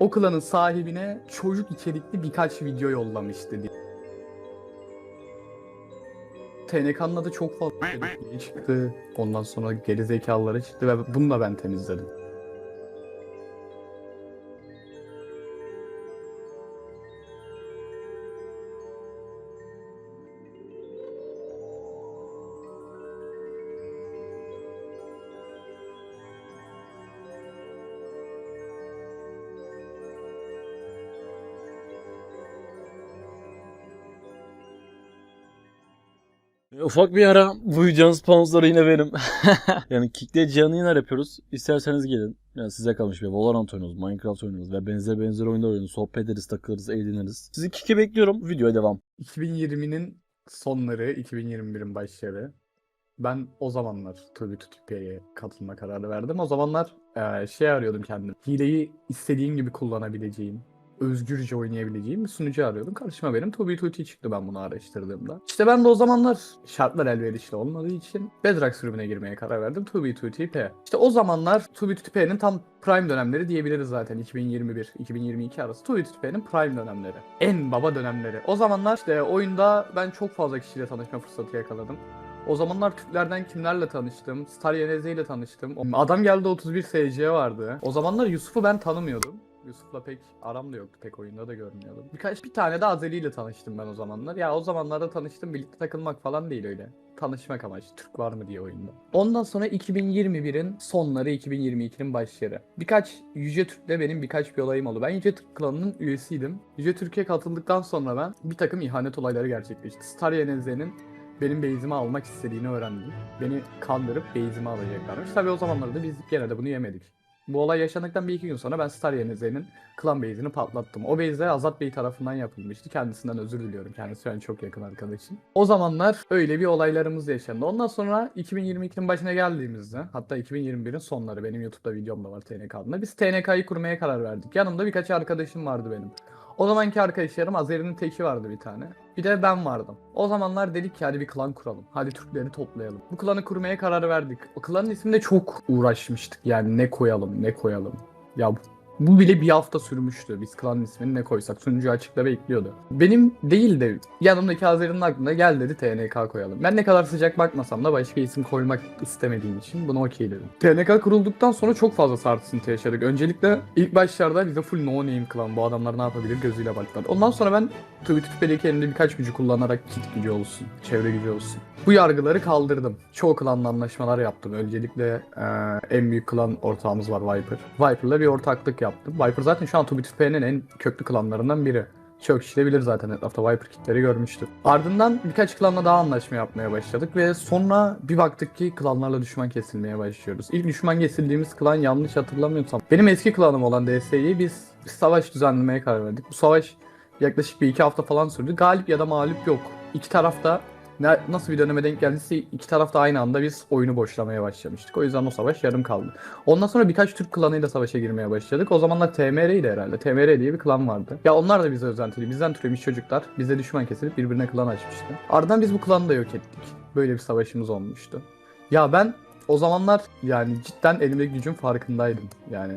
o klanın sahibine çocuk içerikli birkaç video yollamıştı diye. TNK'nın adı çok fazla içerikli çıktı. Ondan sonra geri zekalılara çıktı ve bunu da ben temizledim. Ufak bir ara bu videonun sponsoru yine benim. yani Kick'te canlı yayınlar yapıyoruz. İsterseniz gelin. Yani size kalmış bir Valorant oynuyoruz, Minecraft oynuyoruz ve benzer benzer oyunlar oynuyoruz. Sohbet ederiz, takılırız, eğleniriz. Sizi Kick'e bekliyorum. Videoya devam. 2020'nin sonları, 2021'in başları. Ben o zamanlar Tabii Tutupya'ya katılma kararı verdim. O zamanlar eee, şey arıyordum kendim. Hileyi istediğim gibi kullanabileceğim, özgürce oynayabileceğim bir sunucu arıyordum. Karşıma benim Tobii Tuti çıktı ben bunu araştırdığımda. İşte ben de o zamanlar şartlar elverişli olmadığı için Bedrock sürümüne girmeye karar verdim. Tobii Tuti P. İşte o zamanlar Tobii Tuti P'nin tam prime dönemleri diyebiliriz zaten 2021-2022 arası. Tobii Tuti P'nin prime dönemleri. En baba dönemleri. O zamanlar işte oyunda ben çok fazla kişiyle tanışma fırsatı yakaladım. O zamanlar Türklerden kimlerle tanıştım? Star Yeneze ile tanıştım. Adam geldi 31 SC vardı. O zamanlar Yusuf'u ben tanımıyordum. Yusuf'la pek aram da yoktu. Pek oyunda da görmüyordum. Birkaç bir tane de Azeli ile tanıştım ben o zamanlar. Ya o zamanlarda tanıştım birlikte takılmak falan değil öyle. Tanışmak amaçlı. Türk var mı diye oyunda. Ondan sonra 2021'in sonları 2022'nin başları. Birkaç Yüce Türk'le benim birkaç bir olayım oldu. Ben Yüce Türk klanının üyesiydim. Yüce Türk'e katıldıktan sonra ben bir takım ihanet olayları gerçekleşti. Star Yeneze'nin benim base'imi almak istediğini öğrendim. Beni kandırıp base'imi alacaklarmış. Tabii o zamanlarda biz gene de bunu yemedik. Bu olay yaşandıktan bir iki gün sonra ben Star Yenize'nin klan base'ini patlattım. O base Azat Bey tarafından yapılmıştı. Kendisinden özür diliyorum. Kendisi an çok yakın arkadaşım. O zamanlar öyle bir olaylarımız yaşandı. Ondan sonra 2022'nin başına geldiğimizde hatta 2021'in sonları benim YouTube'da videom da var TNK adında. Biz TNK'yı kurmaya karar verdik. Yanımda birkaç arkadaşım vardı benim. O zamanki arkadaşlarım Azeri'nin teki vardı bir tane. Bir de ben vardım. O zamanlar dedik ki hadi bir klan kuralım. Hadi Türkleri toplayalım. Bu klanı kurmaya karar verdik. O klanın isminde çok uğraşmıştık. Yani ne koyalım ne koyalım. Ya bu- bile bir hafta sürmüştü. Biz klanın ismini ne koysak. Sunucu açıkta bekliyordu. Benim değil de yanımdaki Azeri'nin aklına gel dedi TNK koyalım. Ben ne kadar sıcak bakmasam da başka isim koymak istemediğim için bunu okey dedim. TNK kurulduktan sonra çok fazla sarsıntı yaşadık. Öncelikle ilk başlarda bize full no name klan bu adamlar ne yapabilir gözüyle baktılar. Ondan sonra ben Tabii Tüpedeki elimde birkaç gücü kullanarak kit gücü olsun, çevre gücü olsun. Bu yargıları kaldırdım. Çoğu klanla anlaşmalar yaptım. Öncelikle eee, en büyük klan ortağımız var Viper. Viper'la bir ortaklık yaptım. Viper zaten şu an Tubitüpe'nin en köklü klanlarından biri. Çok kişi de bilir zaten etrafta Viper kitleri görmüştür. Ardından birkaç klanla daha anlaşma yapmaya başladık ve sonra bir baktık ki klanlarla düşman kesilmeye başlıyoruz. İlk düşman kesildiğimiz klan yanlış hatırlamıyorsam benim eski klanım olan DS'yi biz bir savaş düzenlemeye karar verdik. Bu savaş yaklaşık bir iki hafta falan sürdü. Galip ya da mağlup yok. İki tarafta ne, nasıl bir döneme denk geldiyse iki tarafta aynı anda biz oyunu boşlamaya başlamıştık. O yüzden o savaş yarım kaldı. Ondan sonra birkaç Türk klanıyla savaşa girmeye başladık. O zamanlar TMR'ydi herhalde. TMR diye bir klan vardı. Ya onlar da bize özentili. Bizden türemiş çocuklar. Bize düşman kesilip birbirine klan açmıştı. Ardından biz bu klanı da yok ettik. Böyle bir savaşımız olmuştu. Ya ben o zamanlar yani cidden elimdeki gücün farkındaydım. Yani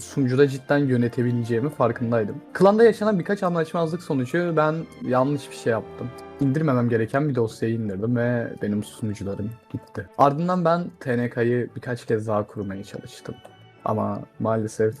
sunucuda cidden yönetebileceğimi farkındaydım. Klanda yaşanan birkaç anlaşmazlık sonucu ben yanlış bir şey yaptım. İndirmemem gereken bir dosyayı indirdim ve benim sunucularım gitti. Ardından ben TNK'yı birkaç kez daha kurmaya çalıştım. Ama maalesef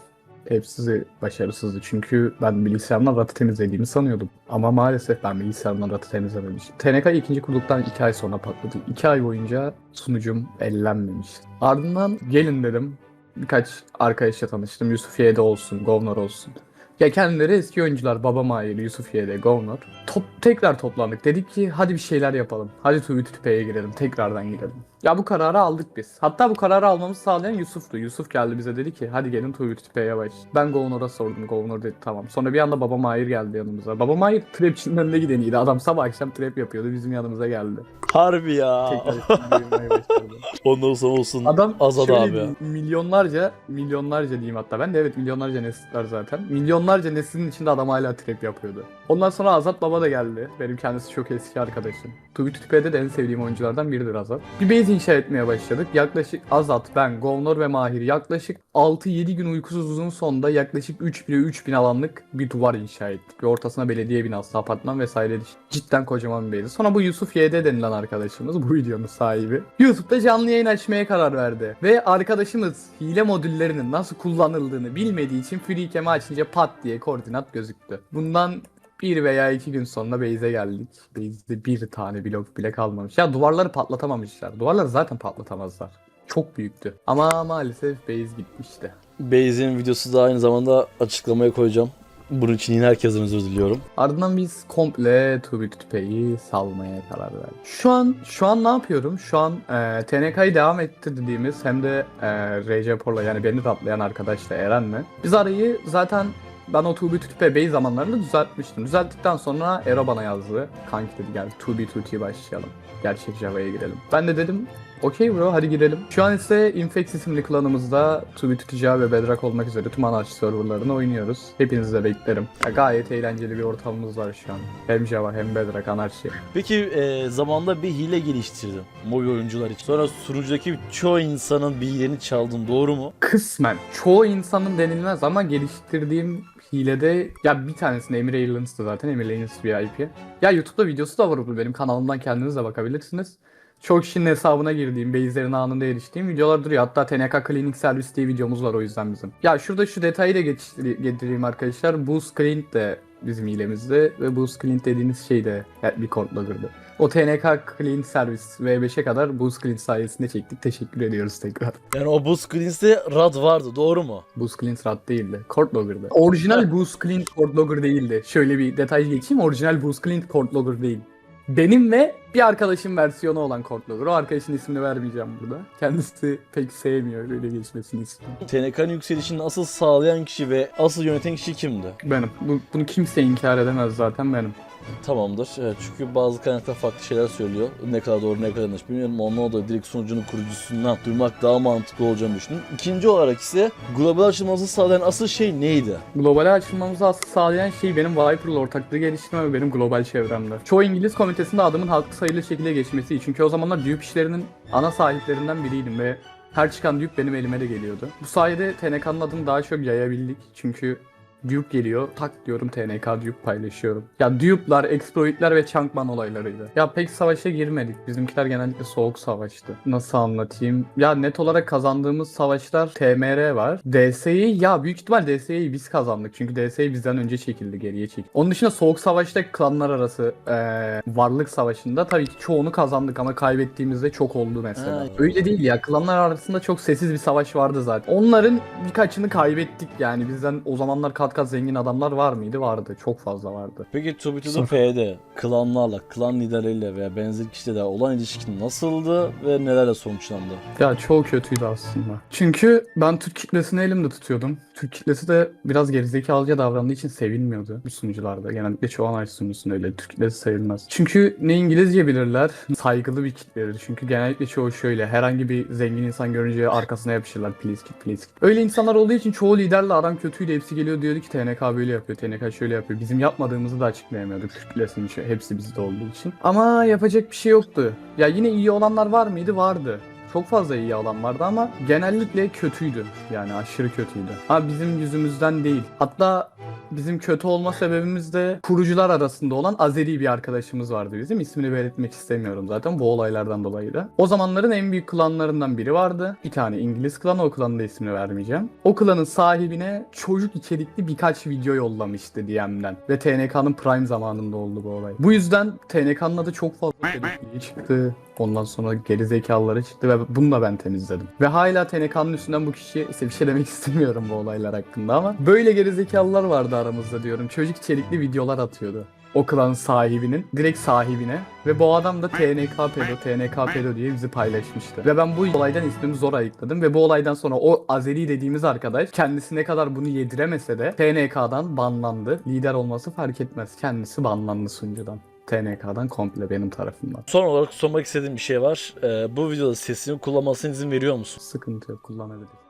hepsi başarısızdı. Çünkü ben bilgisayarımdan ratı temizlediğimi sanıyordum. Ama maalesef ben bilgisayarımdan ratı temizlememiştim. TNK ikinci kurduktan iki ay sonra patladı. İki ay boyunca sunucum ellenmemişti. Ardından gelin dedim. Birkaç arkadaşla tanıştım. Yusuf Y'de olsun, Govnor olsun. Ya kendileri eski oyuncular. Babam aile, Yusuf Y'de, Govnor. Top, tekrar toplandık. Dedik ki hadi bir şeyler yapalım. Hadi Twitter girelim. Tekrardan girelim. Ya bu kararı aldık biz. Hatta bu kararı almamızı sağlayan Yusuf'tu. Yusuf geldi bize dedi ki hadi gelin Twitter baş. Ben Govnor'a sordum. Govnor dedi tamam. Sonra bir anda babam Mahir geldi yanımıza. Babam Mahir trapçinin önüne gideniydi. Adam sabah akşam trap yapıyordu. Bizim yanımıza geldi. Harbi ya. Ondan sonra olsun. Adam Azad abi. diyeyim, milyonlarca, milyonlarca diyeyim hatta. Ben de evet milyonlarca nesil var zaten. Milyonlarca neslin içinde adam hala trap yapıyordu. Ondan sonra Azat Baba da geldi. Benim kendisi çok eski arkadaşım. Tubi Tutpe'de de en sevdiğim oyunculardan biridir Azat. Bir base inşa etmeye başladık. Yaklaşık Azat, ben, Govnor ve Mahir yaklaşık 6-7 gün uykusuzluğun sonunda yaklaşık 3000'e 3000 alanlık bir duvar inşa ettik. Ve ortasına belediye binası, apartman vesaire cidden kocaman bir base. Sonra bu Yusuf YD denilen arkadaşımız, bu videonun sahibi. YouTube'da canlı yayın açmaya karar verdi. Ve arkadaşımız hile modüllerinin nasıl kullanıldığını bilmediği için FreeCam'i açınca pat diye koordinat gözüktü. Bundan bir veya iki gün sonra base'e geldik. Base'de bir tane blok bile kalmamış. Ya duvarları patlatamamışlar. Duvarları zaten patlatamazlar. Çok büyüktü. Ama maalesef base gitmişti. Base'in videosu da aynı zamanda açıklamaya koyacağım. Bunun için yine herkesten özür diliyorum. Ardından biz komple Tubi Tutpe'yi salmaya karar verdik. Şu an şu an ne yapıyorum? Şu an e, TNK'yı devam ettirdiğimiz hem de e, RC Por'la yani beni tatlayan arkadaşla Eren'le. Biz arayı zaten ben o Tubi Tutpe Bey zamanlarında düzeltmiştim. Düzelttikten sonra Ero bana yazdı. Kanki dedi gel Tubi Tuti'ye başlayalım. Gerçek Java'ya girelim. Ben de dedim Okey bro hadi girelim. Şu an ise Infex isimli klanımızda Tubi Tutacağı ve Bedrock olmak üzere tüm anarşi serverlarını oynuyoruz. Hepinizi de beklerim. Ya, gayet eğlenceli bir ortamımız var şu an. Hem Java hem Bedrock anarşi. Peki e, zamanda bir hile geliştirdim mobil oyuncular için. Sonra sunucudaki çoğu insanın bilgilerini çaldın doğru mu? Kısmen. Çoğu insanın denilmez ama geliştirdiğim hilede ya bir tanesinde Emir Airlands'tı zaten. Emir Airlands VIP. Ya YouTube'da videosu da var bu benim kanalımdan kendiniz de bakabilirsiniz. Çok kişinin hesabına girdiğim, base'lerine anında eriştiğim videolar duruyor. Hatta TNK Cleaning Service diye videomuz var o yüzden bizim. Ya şurada şu detayı da getireyim arkadaşlar. Boost Clean de bizim hilemizde ve Boost Clean dediğiniz şey de bir kodlogger'dı. O TNK Clean Service V5'e kadar Boost Clean sayesinde çektik. Teşekkür ediyoruz tekrar. Yani o Boost Cleans'te rad vardı doğru mu? Boost Clean Rat değildi. Cord Logger'dı. Orijinal Boost Clean Cord Logger değildi. Şöyle bir detay geçeyim. Orijinal Boost Clean Cord Logger değil. Benim ve bir arkadaşım versiyonu olan Cord Logger. O arkadaşın ismini vermeyeceğim burada. Kendisi pek sevmiyor öyle geçmesini istiyor. TNK'nın yükselişini asıl sağlayan kişi ve asıl yöneten kişi kimdi? Benim. Bu- bunu kimse inkar edemez zaten benim. Tamamdır. Evet, çünkü bazı kaynaklar farklı şeyler söylüyor. Ne kadar doğru ne kadar yanlış bilmiyorum. Ondan da direkt sunucunun kurucusundan duymak daha mantıklı olacağını düşündüm. İkinci olarak ise global açılmamızı sağlayan asıl şey neydi? Globale açılmamızı asıl sağlayan şey benim Viper'la ortaklığı geliştirme ve benim global çevremde. Çoğu İngiliz komitesinde adımın halkı sayılı şekilde geçmesi. Çünkü o zamanlar Duke işlerinin ana sahiplerinden biriydim ve her çıkan Duke benim elime de geliyordu. Bu sayede TNK'nın adını daha çok yayabildik. Çünkü Duke geliyor, tak diyorum TNK Duke paylaşıyorum. Ya Duke'lar, exploit'ler ve Chunkman olaylarıydı. Ya pek savaşa girmedik. Bizimkiler genellikle soğuk savaştı. Nasıl anlatayım? Ya net olarak kazandığımız savaşlar TMR var. DS'yi ya büyük ihtimal DS'yi biz kazandık. Çünkü DS'yi bizden önce çekildi, geriye çekildi. Onun dışında soğuk savaşta klanlar arası eee, varlık savaşında tabii ki çoğunu kazandık ama kaybettiğimizde çok oldu mesela. Ha. Öyle değil ya. Klanlar arasında çok sessiz bir savaş vardı zaten. Onların birkaçını kaybettik yani. Bizden o zamanlar kat kat zengin adamlar var mıydı? Vardı. Çok fazla vardı. Peki To Be To The Sıfır. P'de klanlarla, klan liderleriyle veya benzer kişilerle olan ilişkin nasıldı ve nelerle sonuçlandı? Ya çok kötüydü aslında. Çünkü ben Türk kitlesini elimde tutuyordum. Türk kitlesi de biraz gerizekalıca davrandığı için sevilmiyordu bu sunucularda. Genellikle çoğu analiz sunucusunda öyle. Türk kitlesi sayılmaz. Çünkü ne İngilizce bilirler, saygılı bir kitledir. Çünkü genellikle çoğu şöyle. Herhangi bir zengin insan görünce arkasına yapışırlar. Please git, please git. Öyle insanlar olduğu için çoğu liderle aram kötüydü. Hepsi geliyor diyordu ki TNK böyle yapıyor, TNK şöyle yapıyor. Bizim yapmadığımızı da açıklayamıyorduk Türk kitlesinin hepsi bizde olduğu için. Ama yapacak bir şey yoktu. Ya yine iyi olanlar var mıydı? Vardı. Çok fazla iyi alan vardı ama genellikle kötüydü. Yani aşırı kötüydü. Ha bizim yüzümüzden değil. Hatta bizim kötü olma sebebimiz de kurucular arasında olan Azeri bir arkadaşımız vardı bizim. İsmini belirtmek istemiyorum zaten bu olaylardan dolayı da. O zamanların en büyük klanlarından biri vardı. Bir tane İngiliz klanı o klanın da ismini vermeyeceğim. O klanın sahibine çocuk içerikli birkaç video yollamıştı DM'den. Ve TNK'nın prime zamanında oldu bu olay. Bu yüzden TNK'nın adı çok fazla tehlikeli çıktı. Ondan sonra geri zekalıları çıktı ve bunu da ben temizledim. Ve hala TNK'nın üstünden bu kişiye ise bir şey demek istemiyorum bu olaylar hakkında ama böyle geri zekalılar vardı aramızda diyorum. Çocuk içerikli videolar atıyordu. O klanın sahibinin, direkt sahibine ve bu adam da TNK pedo, TNK pedo diye bizi paylaşmıştı. Ve ben bu olaydan ismimi zor ayıkladım ve bu olaydan sonra o Azeri dediğimiz arkadaş kendisi ne kadar bunu yediremese de TNK'dan banlandı. Lider olması fark etmez. Kendisi banlandı sunucudan. TNK'dan komple benim tarafımdan. Son olarak sormak istediğim bir şey var. Ee, bu videoda sesini kullanmasına izin veriyor musun? Sıkıntı yok kullanabilir.